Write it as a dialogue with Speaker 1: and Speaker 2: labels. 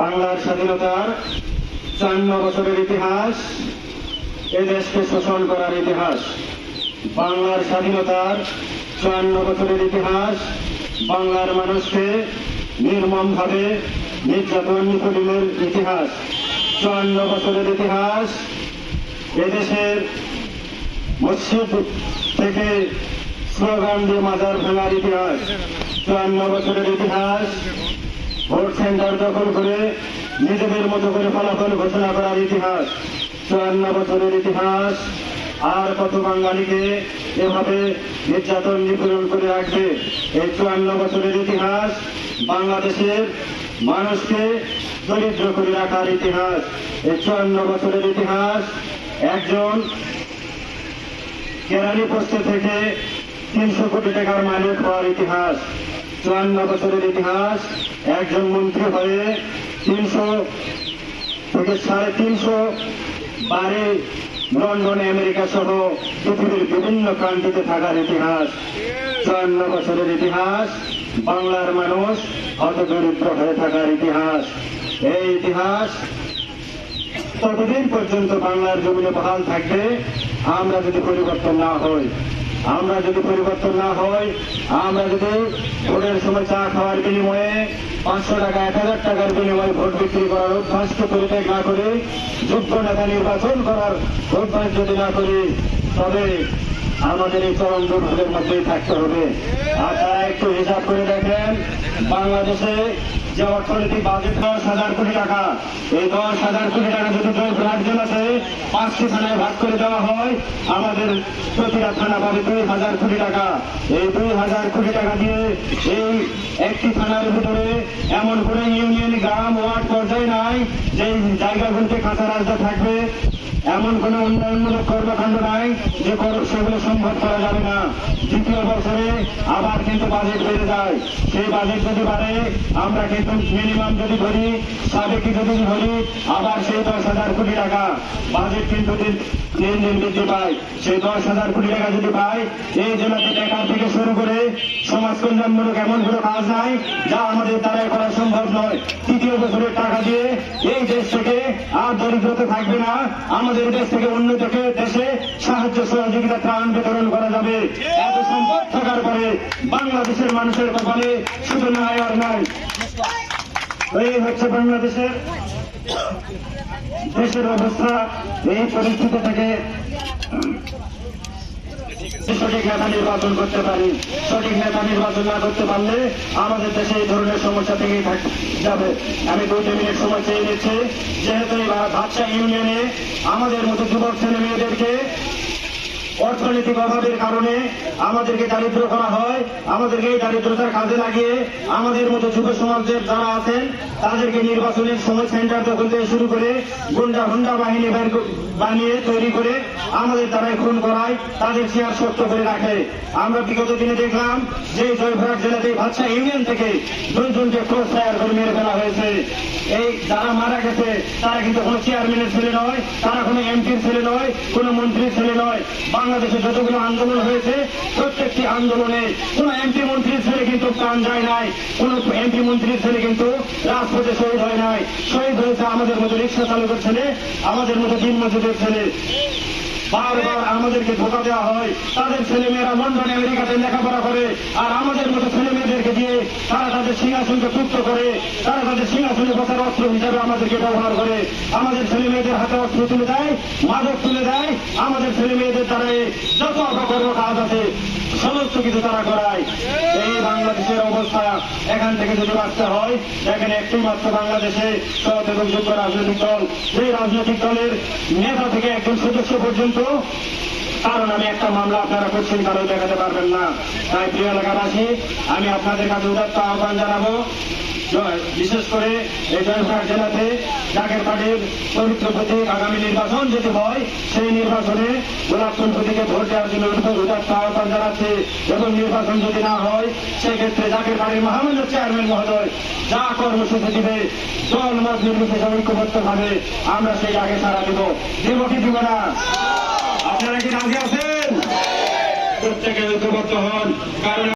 Speaker 1: বাংলার স্বাধীনতার চান্ন বছরের ইতিহাস, এদেশকে শোষণ করার ইতিহাস, বাংলার স্বাধীনতার চুয়ান্ন বছরের ইতিহাস, বাংলার মানুষকে নির্মমভাবে নির্যাতন নিপীড়নের ইতিহাস চুয়ান্ন বছরের ইতিহাস, এদেশের মসজিদ থেকে স্লোগান দিয়ে মাজার ভাঙার ইতিহাস চুয়ান্ন বছরের ইতিহাস ভোট সেন্টার দখল করে নিজেদের মতো করে ফলাফল ঘোষণা করার ইতিহাস। চুয়ান্ন বছরের ইতিহাস। আর কত বাঙালিকে এভাবে নির্যাতন নিপীড়ন করে রাখবে? এই চুয়ান্ন বছরের ইতিহাস বাংলাদেশের মানুষকে দরিদ্র করে রাখার ইতিহাস। এই চুয়ান্ন বছরের ইতিহাস একজন কেরানি পোস্টে থেকে তিনশো কোটি টাকার মালিক হওয়ার ইতিহাস। চুয়ান্ন বছরের ইতিহাস, একজন মন্ত্রী হয়ে তিনশো থেকে সাড়ে তিনশো বারে লন্ডনে আমেরিকা সহ পৃথিবীর বিভিন্ন প্রান্তিতে থাকার ইতিহাস। চুয়ান্ন বছরের ইতিহাস, বাংলার মানুষ অত দরিদ্র হয়ে থাকার ইতিহাস। এই ইতিহাস ততদিন পর্যন্ত বাংলার জমিনে বহাল থাকবে, আমরা যদি পরিবর্তন না হই। আমরা যদি পরিবর্তন না হই আমরা যদি ভোটের সময় চা খাওয়ার বিনিময়ে পাঁচশো টাকা, এক হাজার টাকার বিনিময়ে ভোট বিক্রি করার অভ্যাসকে পরিত্যাগ না করি, যোগ্য নেতা নির্বাচন করার অভ্যাস যদি না করি, তবে আমাদের এই চরম দুর্ভোগের মধ্যেই থাকতে হবে। আপনারা একটু হিসাব করে দেখেন, বাংলাদেশে যে অর্থনৈতিক বাজেট দশ হাজার কোটি টাকা, এই দশ হাজার কোটি টাকা যদি রাজ্য আছে, পাঁচটি থানায় ভাগ করে দেওয়া হয়, আমাদের প্রতিটা থানা পাবে দুই হাজার কোটি টাকা। এই দুই হাজার কোটি টাকা দিয়ে এই একটি থানার ভিতরে এমন করে ইউনিয়ন, গ্রাম, ওয়ার্ড পর্যায়ে নাই যে জায়গাগুলোতে কাঁচা রাস্তা থাকবে এমন কোন উন্নয়নমূলক কর্মকাণ্ড নাই যে সেগুলো সম্ভব করা যাবে না। দ্বিতীয় বছরে আবার কিন্তু বাজেট বেড়ে যায়। সেই বাজেট যদি বাড়ে, আমরা কিন্তু মিনিমাম যদি ধরি সাবেকি যদি ধরি আবার সেই দশ হাজার কোটি টাকা বাজেট কিন্তু দিন দিন বৃদ্ধি পায়। সেই দশ হাজার কোটি টাকা যদি পায় এই জেলাতে বেকার থেকে শুরু করে সমাজ কল্যাণমূলক এমন কোনো কাজ নাই যা আমাদের দ্বারাই করা সম্ভব নয়। তৃতীয় বছরের টাকা দিয়ে এই দেশ থেকে আর দরিদ্রতা থাকবে না। আমাদের দেশ থেকে অন্য থেকে দেশে সাহায্য সহযোগিতা ত্রাণ বিতরণ করা যাবে। এত সম্পদ থাকার পরে বাংলাদেশের মানুষের কপালে শুধু নাই আর নাই। এই হচ্ছে বাংলাদেশের দেশের অবস্থা, এই পরিস্থিতি থেকে সঠিক নেতা নির্বাচন করতে পারি, সঠিক নেতা নির্বাচন না করতে পারলে আমাদের দেশে এই ধরনের সমস্যা থেকেই থাক- যাবে। আমি দুইটা মিনিট সময় চেয়ে নিচ্ছি। যেহেতু এই বাদশাহ ইউনিয়নে আমাদের মতো যুবক ছেলে মেয়েদেরকে অর্থনৈতিক অভাবের কারণে আমাদেরকে দারিদ্র করা হয়, আমাদেরকে এই দারিদ্রতার কাজে লাগিয়ে আমাদের মতো যুব সমাজের যারা আছেন, তাদেরকে নির্বাচনের সময় সেন্টার দখল থেকে শুরু করে গুন্ডা হুন্ডা বাহিনী বানিয়ে তৈরি করে আমাদের দ্বারাই খুন করায়, তাদের চেয়ার শক্ত করে রাখে। আমরা বিগত দিনে দেখলাম যে জয়পুরহাট জেলাতে বাদশাহ ইউনিয়ন থেকে দুইজনকে ক্রস ফায়ার করে মেরে ফেলা হয়েছে। এই যারা মারা গেছে, তারা কিন্তু কোনো চেয়ারম্যানের ছেলে নয়, তারা কোনো এমপির ছেলে নয়, কোনো মন্ত্রীর ছেলে নয়। বাংলাদেশে যতগুলো আন্দোলন হয়েছে, প্রত্যেকটি আন্দোলনে কোন এমপি মন্ত্রীর ছেলে কিন্তু প্রাণ যায় নাই, কোন এমপি মন্ত্রীর ছেলে কিন্তু রাজপথে শহীদ হয় নাই। শহীদ হয়েছে আমাদের মতো রিক্সা চালকের ছেলে, আমাদের মতো দিন মজুদের ছেলে। বারবার আমাদেরকে ধোকা দেওয়া হয়। তাদের ছেলে মেয়েরা লন্ডন, আমেরিকাতে লেখাপড়া করে, আর আমাদের মতো ছেলে মেয়েদেরকে দিয়ে তারা তাদের সিংহাসনকে তুপ্ত করে, তারা তাদের সিংহাসনে বসার অস্ত্র হিসাবে আমাদেরকে ব্যবহার করে। আমাদের ছেলে মেয়েদের হাতে অস্ত্র তুলে দেয়, মাদক তুলে দেয়। আমাদের ছেলে মেয়েদের এই যত অপকর্ম কাজ আছে, সমস্ত কিছু তারা করায়। এই বাংলাদেশের অবস্থা এখান থেকে যদি বাঁচতে হয়, দেখেন একটি মাত্র বাংলাদেশে সৎ এবং যোগ্য রাজনৈতিক দল। সেই রাজনৈতিক দলের নেতা থেকে একজন সদস্য পর্যন্ত কারণ আমি একটা মামলা আপনারা করছেন কারও দেখাতে পারবেন না। তাই প্রিয় এলাকাবাসী, আমি আপনাদের কাছে উদাত্ত আহ্বান জানাব বিশেষ করে এই জয়পুরহাট জেলাতে জাকের পার্টির পবিত্র প্রতীক আগামী নির্বাচন যদি হয়, সেই নির্বাচনে গোলাপ ফুল প্রতীকে ভোট দেওয়ার জন্য উদাত্ত আহ্বান জানাচ্ছে। এবং নির্বাচন যদি না হয়, সেক্ষেত্রে জাকের পার্টির মহামান্য চেয়ারম্যান মহোদয় যা কর্মসূচি দিবে, দল মত নির্বিশেষে ঐক্যবদ্ধ ভাবে আমরা সেই আগে সারা দেব। দেব কি দিব না আপনারা কি রাজি আছেন? প্রত্যেকে ঐক্যবদ্ধ হন। কারণ